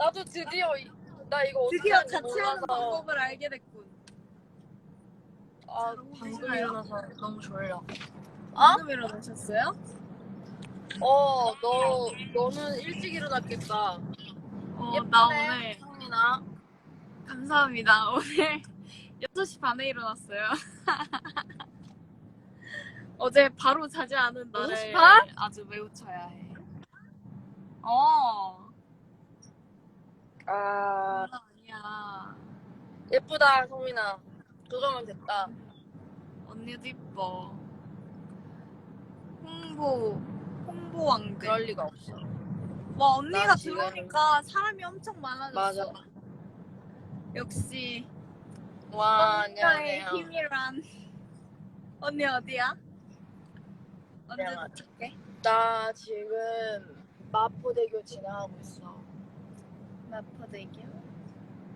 나도 드디어 이- 나 이거 어떻게 드디어 하는지 같이 하는 몰라서 방법을 알게 됐군. 아 방금. 일어나서 너무 졸려. 방금 일어나셨어요? 어, 너 너는 일찍 일어났겠다. 어. 나 오늘 성민아. 감사합니다. 오늘 6시 반에 일어났어요. 어제 바로 자지 않은 날을 6시 반? 아주 매우 쳐야 해. 어. 아 아니야. 예쁘다 성민아. 그거면 됐다. 언니도 이뻐. 홍보, 홍보 왕들. 그럴 리가 없어. 와, 언니가 나 지금- 들어오니까 사람이 엄청 많아졌어. 맞아. 역시 와 언니의 안녕하세요. 힘이란. 언니 어디야? 언제 안녕하세요. 도착해? 나 지금 마포대교 지나가고 있어. 마포대교.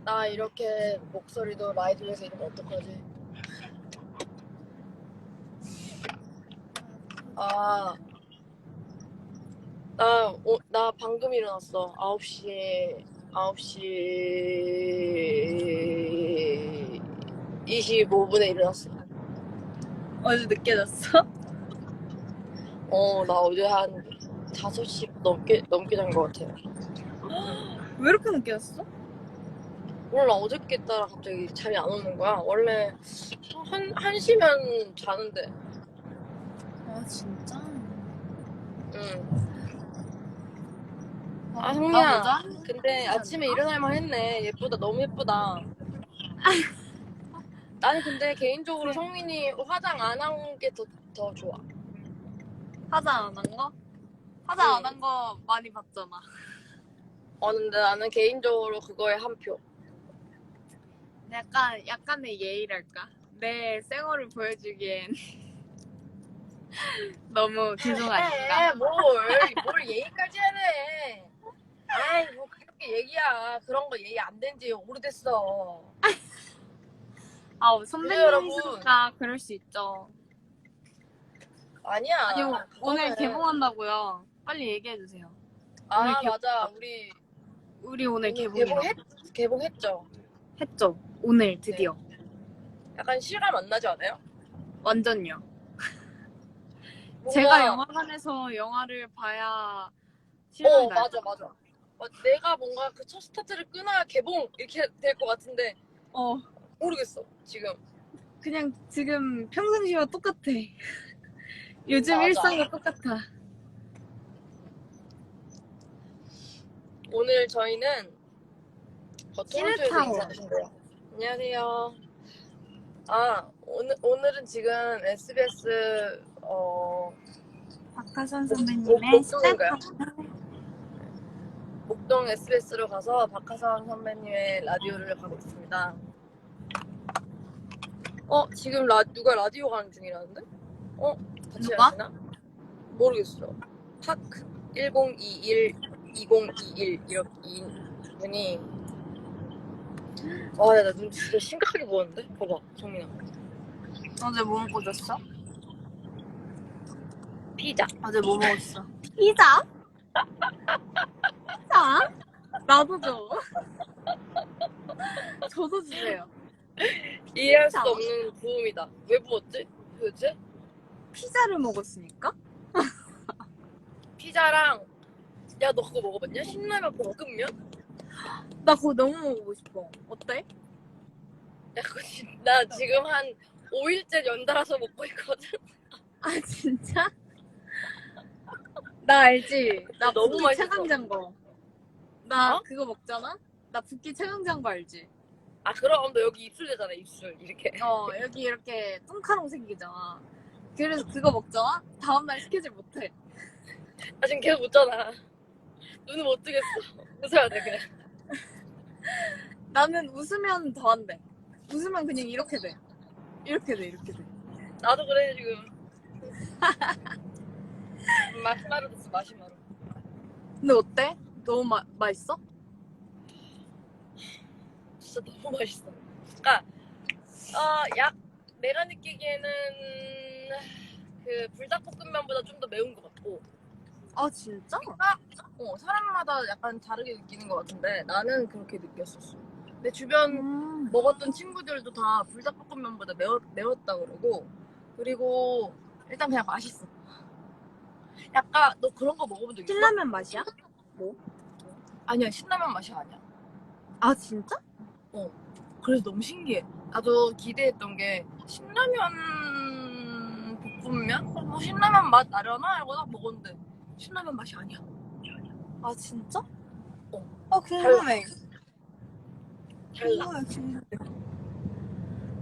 나 이렇게 목소리도 라이브에서 이러면 어떡하지? 아, 나, 어, 나 방금 일어났어. 9시에, 9시 25분에 일어났어. 어제 늦게 잤어? 어, 나 어제 한 5시 넘게, 넘게 잔 것 같아. 왜 이렇게 늦게 잤어? 몰라, 어저께 따라 갑자기 잠이 안 오는 거야. 원래 한, 1시면 자는데. 아 진짜? 응. 아, 나 성미야. 보자. 근데 아침에 일어날만 했네. 예쁘다. 너무 예쁘다. 나는 근데 개인적으로 성민이 화장 안 한 게 더, 더 좋아. 화장 안 한 거? 화장 응. 안한 거 많이 봤잖아. 어, 근데 나는 개인적으로 그거에 한 표. 약간 약간의 예의랄까? 내 생얼을 보여주기엔 너무 죄송하니까. 에, 뭘, 뭘 예의까지 하네. 아이, 뭐 그렇게 얘기야. 그런 거 예의 안 된 지 오래됐어. 아 그래요, 선배님이시니까 그럴 수 있죠. 아니야. 아니 오늘 그거는- 개봉한다고요. 빨리 얘기해 주세요. 아, 오늘 맞아. 우리 우리 오늘 개봉이라 개봉했, 개봉했죠. 했죠. 오늘 드디어 약간 실감 안 나지 않아요? 완전요. 뭔가- 제가 영화관에서 영화를 봐야 어 실감이 나요. 맞아 맞아 어, 내가 뭔가 그 첫 스타트를 끊어야 개봉 이렇게 될 것 같은데 어 모르겠어 지금 그냥 지금 평상시와 똑같아. 요즘 맞아. 일상과 똑같아. 오늘 저희는. 인사하신대요 안녕하세요 아 오늘, 오늘은 지금 SBS 어, 박하선 목- 선배님의 목동인가요? 목동 SBS로 가서 박하선 선배님의 라디오를 가고 있습니다 어 지금 라, 누가 라디오 가는 중이라는데? 어? 같이 누가? 하시나? 모르겠어 파크 1021 2021 이렇게 이 분이 와 나 눈 진짜 심각하게 부었는데? 봐봐 정민아 어제 뭐 먹고 잤어? 피자 어제 뭐 먹었어? 피자? 피자? 나도 줘. 저도 주세요. 이해할 수 피자. 없는 부음이다 왜 부었지? 도대체? 피자를 먹었으니까? 피자랑 야 너 그거 먹어봤냐? 신라면 볶음면? 나 그거 너무 먹고 싶어. 어때? 야 그거 진- 나 지금 한 5일째 연달아서 먹고 있거든 아 진짜? 나 알지? 나 너무 맛있어. 체감장거. 나 어? 그거 먹잖아? 나 붓기 체감장거 알지? 아 그럼 너 여기 입술 되잖아 입술 이렇게 어 여기 이렇게 뚱카롱 생기잖아. 그래서 그거 먹잖아? 다음날 스케줄 못해. 나 지금 계속 웃잖아 눈을 못 뜨겠어 웃어야 돼 그냥 나는 웃으면 더 안 돼. 웃으면 그냥 이렇게 돼. 이렇게 돼, 이렇게 돼. 나도 그래 지금 마시마로 됐어 마시마로 근데 어때? 너무 마, 맛있어? 진짜 너무 맛있어 그니까 어약 내가 느끼기에는 그 불닭볶음면보다 좀 더 매운 것 같고 아 진짜? 어, 사람마다 약간 다르게 느끼는 것 같은데 나는 그렇게 느꼈었어. 내 주변 음. 먹었던 친구들도 다 불닭볶음면보다 매웠, 매웠다 그러고 그리고 일단 그냥 맛있어. 약간 너 그런 거 먹어본 적 있어? 신라면 맛이야? 아니야 신라면 맛이 아니야. 아 진짜? 그래서 너무 신기해. 나도 기대했던 게 신라면 볶음면? 뭐 신라면 맛 나려나? 이러고 딱 먹었는데 신라면 맛이 아니야. 아 진짜? 어. 어 궁금해. 달라. 궁금해 궁금해.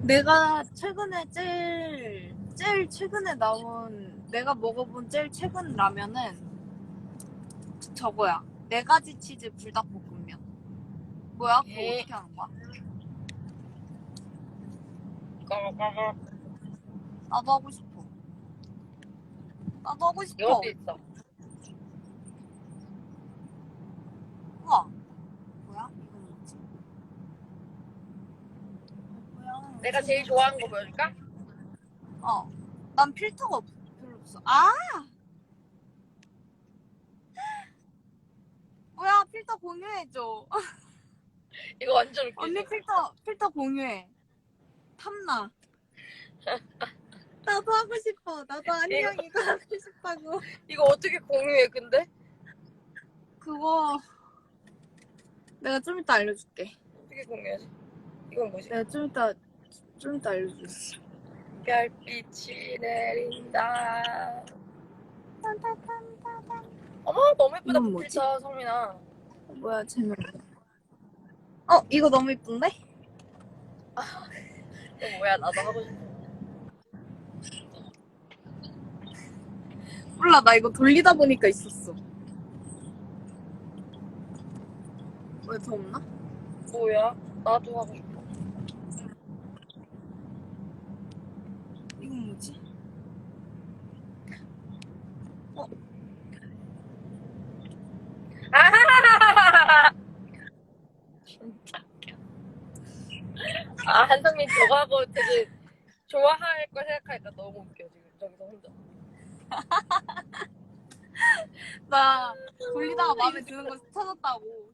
내가 최근에 제일 제일 최근에 나온 내가 먹어본 제일 최근 라면은 저거야. 네 가지 치즈 불닭볶음면. 뭐야? 그거 예. 어떻게 하는 거야? 나도 하고 싶어. 나도 하고 싶어. 이것도 있어. 우와. 뭐야? 이건 뭐지? 뭐야? 내가 제일 좋아하는 거 보여줄까? 어. 난 필터가 없, 별로 없어. 아! 뭐야, 필터 공유해줘. 이거 완전 웃기지? 언니 필터, 필터 공유해. 탐나. 나도 하고 싶어. 나도 안녕 이거 하고 싶다고. 이거 어떻게 공유해 근데? 그거 내가 좀 이따 알려줄게. 어떻게 공유하지? 이건 뭐지? 내가 좀 이따 좀 이따 알려줄게. 별빛이 내린다. 딴딴딴딴딴. 어머 너무 예쁘다 이건 뭐지? 필터 성민아. 뭐야 제목. 어 이거 너무 이쁜데? 이거 뭐야 나도 하고 싶어. 몰라 나 이거 돌리다 보니까 있었어. 왜 더 없나? 뭐야? 나도 하고 싶어. 이건 뭐지? 아하하하하! 진짜. 웃겨. 아 한성민 저거 하고 되게 좋아할 걸 생각하니까 너무 웃겨 지금 저기서 혼자. 나 돌리다가 마음에 드는 거 찾았다고.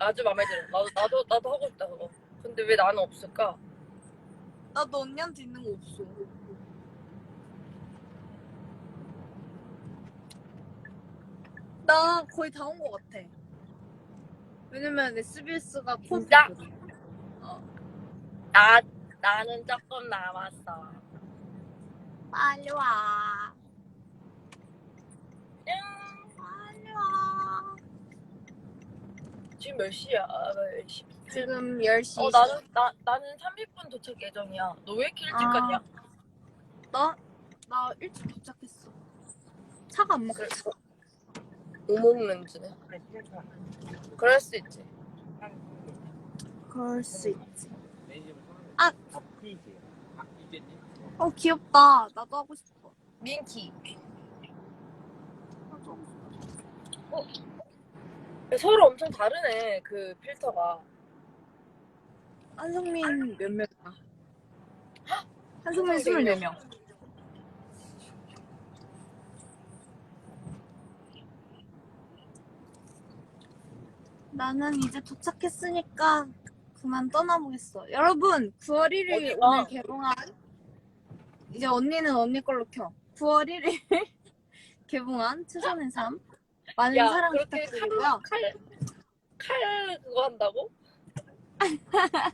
아주 마음에 들어. 나도 나도 나도 하고 싶다 그거. 근데 왜 나는 없을까? 나도 언니한테 있는 거 없어. 나 거의 다 온 거 같아. 왜냐면 SBS가 진짜? 어. 나 나는 조금 남았어. 빨리 와. 응. 빨리 와. 지금 몇 시야? 아, 시? 지금 10시. 어 나는 나 나는 30분 도착 예정이야. 너 왜 이렇게 일찍 아. 갔냐? 나, 나 일찍 도착했어. 차가 안 막혀. 그래. 오목 렌즈네. 그럴 수 있지. 그럴 수 있지. 아, 어, 귀엽다. 나도 하고 싶어. 민키. 나도 하고 싶어. 서로 엄청 다르네 그 필터가. 한성민 몇 명이야? 한성민 24명. 나는 이제 도착했으니까 그만 떠나보겠어. 여러분, 9월 1일 어디 가? 오늘 개봉한 이제 언니는 언니 걸로 켜. 9월 1일 개봉한 최선의 삶 많은 야 사랑 그렇게 부탁드리고요. 칼, 칼 그거 한다고?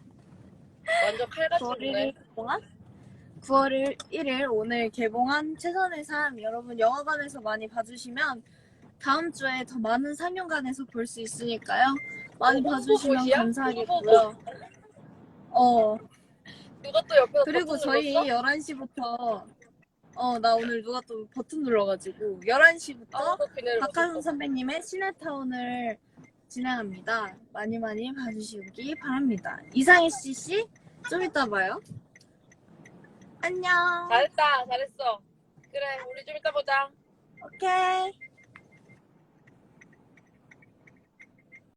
완전 칼같이 9월 보네. 1일 개봉한 9월 1일 오늘 개봉한 최선의 삶 여러분 영화관에서 많이 봐주시면 다음 주에 더 많은 상영관에서 볼 수 있으니까요 많이 어, 봐주시면 홍보봇이야? 감사하겠고요 어 누가 또 옆에서 그리고 버튼 저희 눌렀어? 11시부터 어 나 오늘 누가 또 버튼 눌러가지고 11시부터 아무도 그녀를 못 박하성 봤어. 선배님의 시네타운을 진행합니다 많이 많이 봐주시기 바랍니다 이상희 씨씨 좀 이따 봐요 안녕 잘했다 잘했어. 그래 우리 좀 이따 보자. 오케이